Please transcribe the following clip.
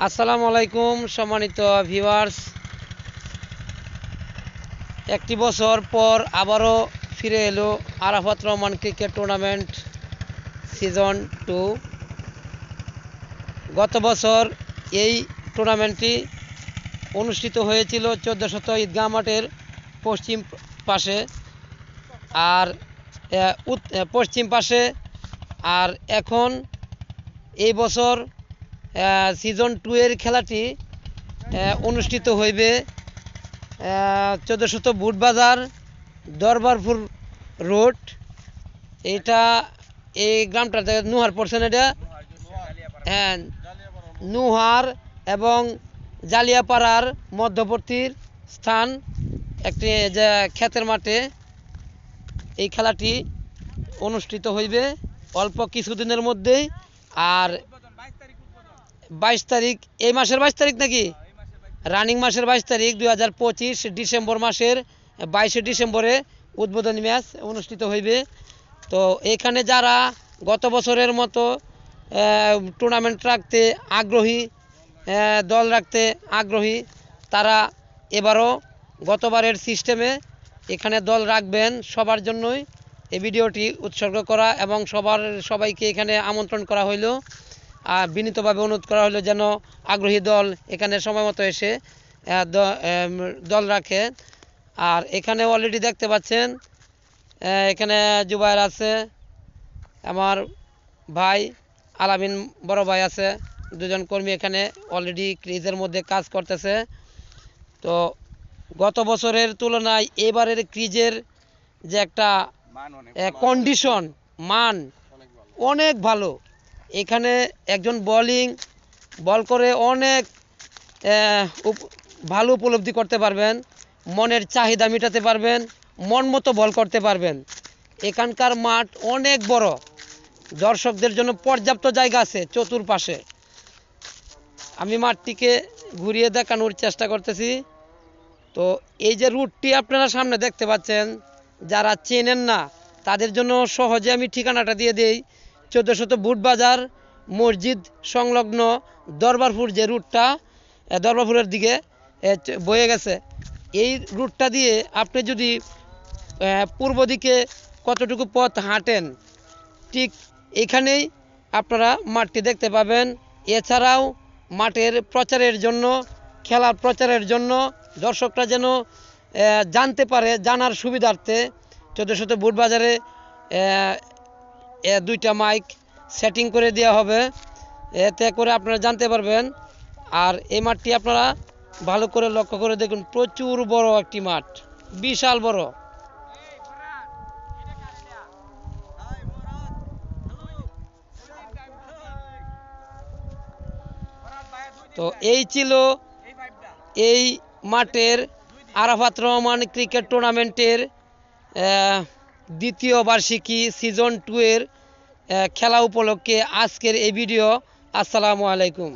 আসসালামু আলাইকুম, সম্মানিত ভিউয়ার্স একটি বছর পর আবারও ফিরে এলো Arafat Rahman cricket tournament season two গত বছর এই টুর্নামেন্টটি অনুষ্ঠিত হয়েছিল চোদ্দ শত ঈদগাহ মাঠের পশ্চিম পাশে আর পশ্চিম পাশে। আর এখন এই বছর সিজন টু এর খেলাটি অনুষ্ঠিত হইবে চোদ্দোশত বুটবাজার, দরবারপুর রোড। এটা এই গ্রামটা থেকে নুহার পড়ছেন এটা? হ্যাঁ নুহার এবং জালিয়াপাড়ার মধ্যবর্তীর স্থান, একটি যে ক্ষেতের মাঠে এই খেলাটি অনুষ্ঠিত হইবে। অল্প কিছুদিনের মধ্যেই, আর বাইশ তারিখ, এই মাসের বাইশ তারিখ নাকি? রানিং মাসের বাইশ তারিখ, দুই হাজার পঁচিশ ডিসেম্বর মাসের বাইশে ডিসেম্বরে উদ্বোধনী ম্যাচ অনুষ্ঠিত হইবে। তো এখানে যারা গত বছরের মতো টুর্নামেন্ট রাখতে আগ্রহী দল রাখতে আগ্রহী, তারা এবারও গতবারের সিস্টেমে এখানে দল রাখবেন সবার জন্যই। এই ভিডিওটি উৎসর্গ করা এবং সবার, সবাইকে এখানে আমন্ত্রণ করা হইল। বিনীতভাবে অনুরোধ করা হলো যেন আগ্রহী দল এখানে সময় মতো এসে দল রাখে। আর এখানে অলরেডি দেখতে পাচ্ছেন এখানে জুবাইর আছে আমার ভাই আলামিন বড় ভাই আছে দুজন কর্মী এখানে অলরেডি ক্রিজের মধ্যে কাজ করতেছে। তো গত বছরের তুলনায় এবারের ক্রিজের যে একটা কন্ডিশন মান অনেক ভালো। এখানে একজন বলিং বল করে অনেক ভালো উপলব্ধি করতে পারবেন, মনের চাহিদা মেটাতে পারবেন, মন মতো বল করতে পারবেন। এখানকার মাঠ অনেক বড়। দর্শকদের জন্য পর্যাপ্ত জায়গা আছে চতুর্পাশে। আমি মাঠটিকে ঘুরিয়ে দেখানোর চেষ্টা করতেছি। তো এই যে রুটটি আপনারা সামনে দেখতে পাচ্ছেন, যারা চেনেন না, তাদের জন্য সহজে আমি ঠিকানাটা দিয়ে দেই। চোদ্দোশত বুট বাজার, মসজিদ সংলগ্ন দরবারপুর যে রুটটা দরবারপুরের দিকে বয়ে গেছে। এই রুটটা দিয়ে আপনি যদি পূর্ব দিকে কতটুকু পথ হাঁটেন, ঠিক এখানেই আপনারা মাঠটি দেখতে পাবেন। এছাড়াও মাঠের প্রচারের জন্য, খেলার প্রচারের জন্য দর্শকরা যেন জানতে পারে, জানার সুবিধার্থে চোদ্দোশত বুট বাজারে এ দুইটা মাইক সেটিং করে দেওয়া হবে। এতে করে আপনারা জানতে পারবেন। আর এই মাঠটি আপনারা ভালো করে লক্ষ্য করে দেখুন, প্রচুর বড় একটি মাঠ। বিশাল বড়। তো এই ছিল এই মাঠের আরাফাত রহমান ক্রিকেট টুর্নামেন্টের দ্বিতীয় বার্ষিকী সিজন টু এর খেলা উপলক্ষে আজকের এই ভিডিও আসসালামু আলাইকুম।